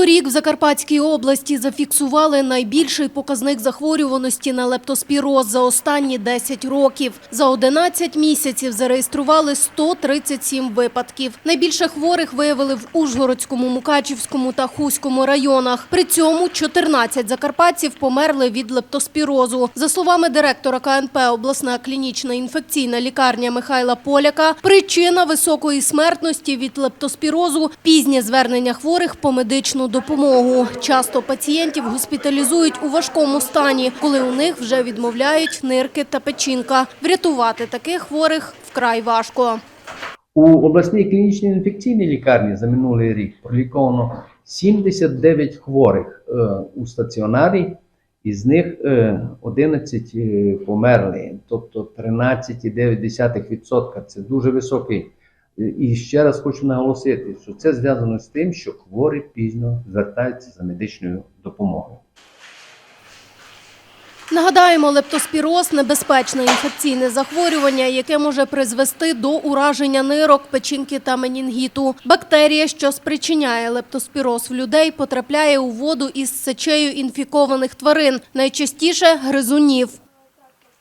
Торік в Закарпатській області зафіксували найбільший показник захворюваності на лептоспіроз за останні 10 років. За 11 місяців зареєстрували 137 випадків. Найбільше хворих виявили в Ужгородському, Мукачівському та Хуському районах. При цьому 14 закарпатців померли від лептоспірозу. За словами директора КНП обласна клінічна інфекційна лікарня Михайла Поляка, причина високої смертності від лептоспірозу – пізнє звернення хворих по медичну допомогу. Часто пацієнтів госпіталізують у важкому стані, коли у них вже відмовляють нирки та печінка. Врятувати таких хворих вкрай важко. У обласній клінічній інфекційній лікарні за минулий рік проліковано 79 хворих е, у стаціонарі, із них е, 11 е, померли, тобто 13,9%. Це дуже високий. І ще раз хочу наголосити, що це зв'язано з тим, що хворі пізно звертаються за медичною допомогою. Нагадаємо, лептоспіроз – небезпечне інфекційне захворювання, яке може призвести до ураження нирок, печінки та менінгіту. Бактерія, що спричиняє лептоспіроз в людей, потрапляє у воду із сечею інфікованих тварин, найчастіше гризунів.